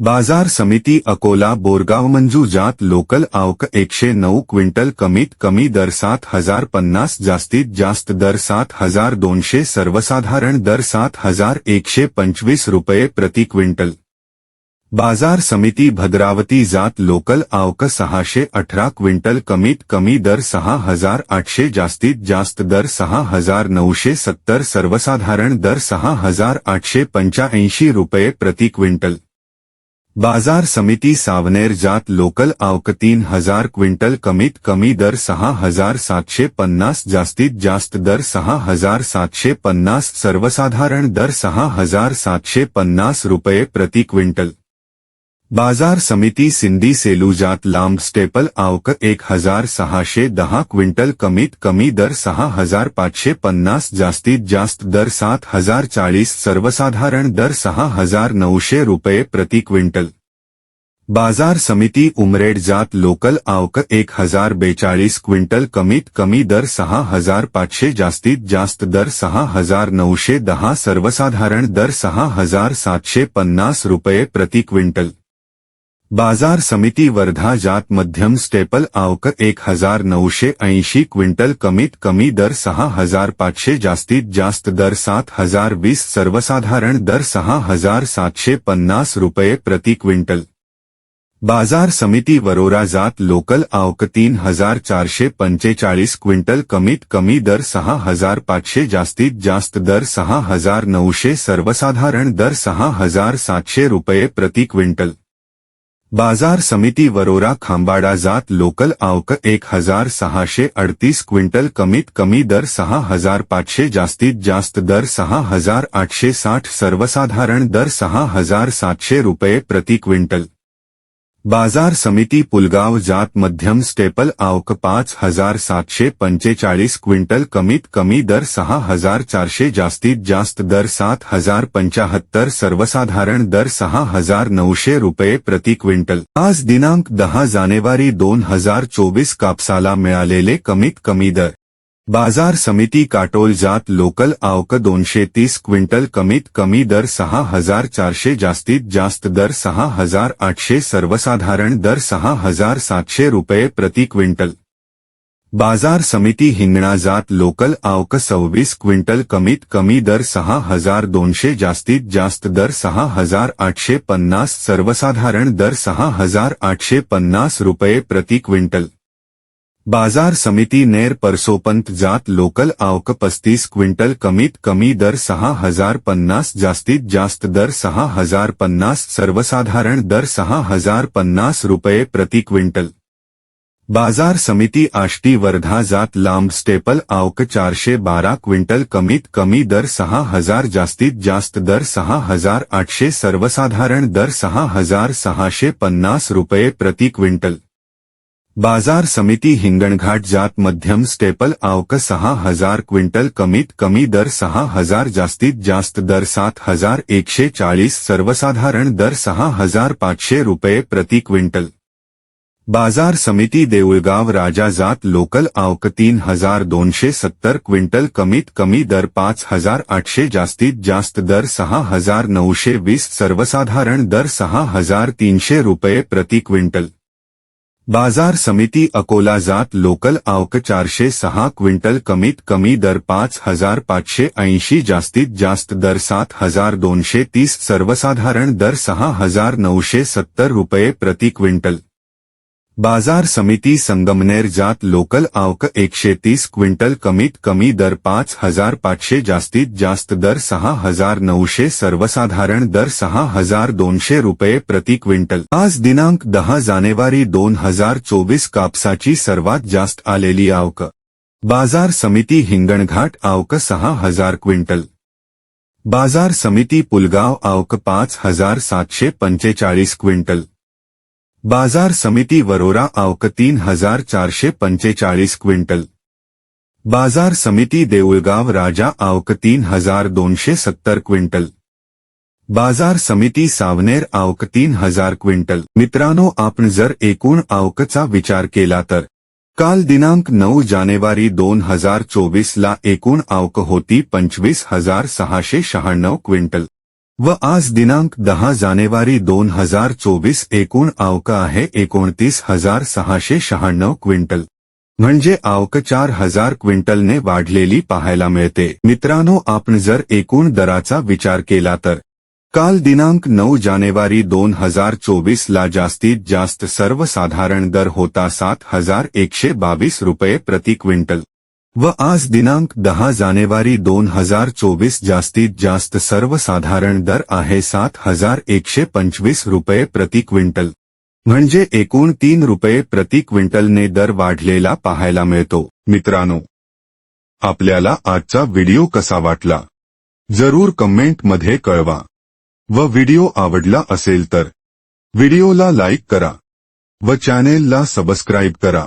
बाज़ार समिती अकोला बोरगाव मंजू जात लोकल आवक एकशे नऊ क्विंटल कमीत कमी दर सात हज़ार पन्नास जास्तीत जास्त दर सात हज़ार दोनशे सर्वसाधारण दर सात हज़ार एकशे पंचवीस रुपये प्रति क्विंटल. बाज़ार समिती भद्रावती जात लोकल आवक सहाशे अठरा क्विंटल कमीत कमी दर सहा हज़ार आठशे जास्तीत जास्त दर सहा हज़ार नऊशे सत्तर सर्वसाधारण दर सहा हज़ार आठशे पंच्याऐंशी रुपये प्रति क्विंटल. बाज़ार समिति सावनेर जात लोकल आवक तीन हज़ार क्विंटल कमीत कमी दर सहा हज़ार सातशे पन्नास जास्तीत जास्त दर सहा हज़ार सातशे पन्नास सर्वसाधारण दर सहा हज़ार सातशे पन्नास रुपये प्रति क्विंटल. बाज़ार समिती सिंधी सेलू जात लांब स्टेपल आवक एक हज़ार सहाशे दहा क्विंटल कमीत कमी दर सहा हज़ार पाचशे पन्नास जास्तीत जास्त दर सात हज़ार चाळीस सर्वसाधारण दर सहा हज़ार नऊशे रुपये प्रति क्विंटल. बाज़ार समिती उमरेड जात लोकल आवक एक हज़ार बेचाळीस क्विंटल कमीत कमी दर सहा हज़ार पाचशे जास्तीत जास्त दर सहा हज़ार नऊशे दहा सर्वसाधारण दर सहा हज़ार सातशे पन्नास रुपये प्रति क्विंटल. बाज़ार समिती वर्धा जात मध्यम स्टेपल आवक एक हज़ार नऊशे ऐंशी क्विंटल कमीत कमी दर सहा हज़ार पाचशे जास्तीत जास्त दर सात हज़ार वीस सर्वसाधारण दर सहा हज़ार सातशे पन्नास रुपये प्रति क्विंटल. बाज़ार समिती वरोरा जात लोकल आवक तीन हज़ार चारशे पंचेचाळीस क्विंटल कमीत कमी दर सहा हज़ार पाचशे जास्तीत जास्त दर सहा हज़ार नऊशे सर्वसाधारण दर सहा हज़ार सातशे रुपये प्रति क्विंटल. बाज़ार समिती वरोरा खांबाडा जात लोकल आवक एक हज़ार सहाशे अडतीस क्विंटल कमीत कमी दर सहा हज़ार पांचे जास्तीत जास्त दर सहा हज़ार आठशे साठ सर्वसाधारण दर सहा हज़ार सातशे रुपये प्रति क्विंटल। बाज़ार समिती पुलगाव जात मध्यम स्टेपल आवक पाच हज़ार सातशे पंचेचाळीस क्विंटल कमीत कमी दर सहा हज़ार चारशे जास्तीत जास्त दर सात हज़ार पंचाहत्तर सर्वसाधारण दर सहा हज़ार नऊशे रुपये प्रति क्विंटल. आज दिनांक दहा जानेवारी दोन हज़ार चोवीस कापसाला मिळालेले कमीत कमी दर. बाज़ार समिती काटोल जात लोकल आवक दोनशे तीस क्विंटल कमीत कमी दर सहा हज़ार चारशे जास्तीत जास्त दर सहा हज़ार आठशे सर्वसाधारण दर सहा हज़ार सातशे रुपये प्रति क्विंटल. बाज़ार समिती हिंगणा जात लोकल आवक सव्वीस क्विंटल कमीत कमी दर सहा हज़ार दोनशे जास्तीत जास्त दर सहा हज़ार आठशे पन्नास सर्वसाधारण दर सहा हज़ार आठशे पन्नास रुपये प्रति क्विंटल. बाज़ार समिती नेर परसोपंत जात लोकल आवक पस्तीस क्विंटल कमीत कमी दर सहा हज़ार पन्नास जास्तीत जास्त दर सहा हज़ार पन्नास सर्वसाधारण दर सहा हज़ार पन्नास रुपये प्रति क्विंटल. बाज़ार समिती आष्टी वर्धा जात लांब स्टेपल आवक चारशे बारा क्विंटल कमीत कमी दर सहा हज़ार जास्तीत जास्त दर सहा हज़ार आठशे सर्वसाधारण दर सहा हज़ार सहाशे पन्नास रुपये प्रति क्विंटल. बाज़ार समिती हिंगणघाट जात मध्यम स्टेपल आवक सहा हज़ार क्विंटल कमीत कमी दर सहा हज़ार जास्तीत जास्त दर सात हज़ार एकशे चाळीस सर्वसाधारण दर सहा हज़ार पाचशे रुपये प्रति क्विंटल. बाज़ार समिती देऊळगाव राजा जात लोकल आवक तीन हज़ार दोनशे सत्तर क्विंटल कमीत कमी दर पाच हज़ार आठशे जास्तीत जास्त दर सहा हज़ार नऊशे वीस सर्वसाधारण दर सहा हज़ार तीनशे रुपये प्रति क्विंटल. बाज़ार समिती अकोला जात लोकल आवक चारशे सहा क्विंटल कमीत कमी दर पाँच हज़ार पांचे ऐसी जास्तीत जास्त दर सात हज़ार दोनशे तीस सर्वसाधारण दर सहा हज़ार नौशे सत्तर रुपये प्रति क्विंटल. बाजार समिती संगमनेर जात लोकल आवक एकशे तीस क्विंटल कमीत कमी दर पाच हजार पाचशे जास्तीत जास्त दर सहा हजार नऊशे सर्वसाधारण दर सहा हजार दोनशे रुपये प्रति क्विंटल. आज दिनांक दहा जानेवारी दोन हजार चोवीस कापसाची सर्वात जास्त आलेली आवक. बाजार समिती हिंगणघाट आवक सहा हजार क्विंटल. बाजार समिती पुलगाव आवक पाच हजार सातशे पंचेचाळीस क्विंटल. बाजार समिती वरोरा आवक तीन हजार चारशे पंचेचाळीस क्विंटल. बाजार समिती देऊळगाव राजा आवक तीन हजार दोनशे सत्तर क्विंटल. बाजार समिती सावनेर आवक तीन हजार क्विंटल. मित्रांनो आपण जर एकूण आवकचा विचार केला तर काल दिनांक नऊ जानेवारी दोन हजार चोवीसला एकूण आवक होती पंचवीस हजार सहाशे शहाण्णव क्विंटल. व आज दिनांक दहा जानेवारी दोन हजार चोवीस एकूण आवक आहे एकोणतीस हजार सहाशे शहाण्णव क्विंटल. म्हणजे आवक चार हजार क्विंटलने वाढलेली पाहायला मिळते. मित्रांनो आपण जर एकूण दराचा विचार केला तर काल दिनांक नऊ जानेवारी दोन हजार चोवीस ला जास्तीत जास्त सर्वसाधारण दर होता सात हजार एकशे बावीस रुपये प्रति क्विंटल. व आज दिनांक दहा जानेवारी दोन हजार चोवीस जास्तीत जास्त सर्वसाधारण दर आहे सात हजार एकशे पंचवीस रुपये प्रति क्विंटल. म्हणजे एकूण तीन रुपये प्रति क्विंटलने दर वाढलेला पाहायला मिळतो. मित्रांनो आपल्याला आजचा व्हिडिओ कसा वाटला? जरूर कमेंटमध्ये कळवा. व व्हिडिओ आवडला असेल तर व्हिडिओला लाईक करा. व चॅनेलला सबस्क्राईब करा.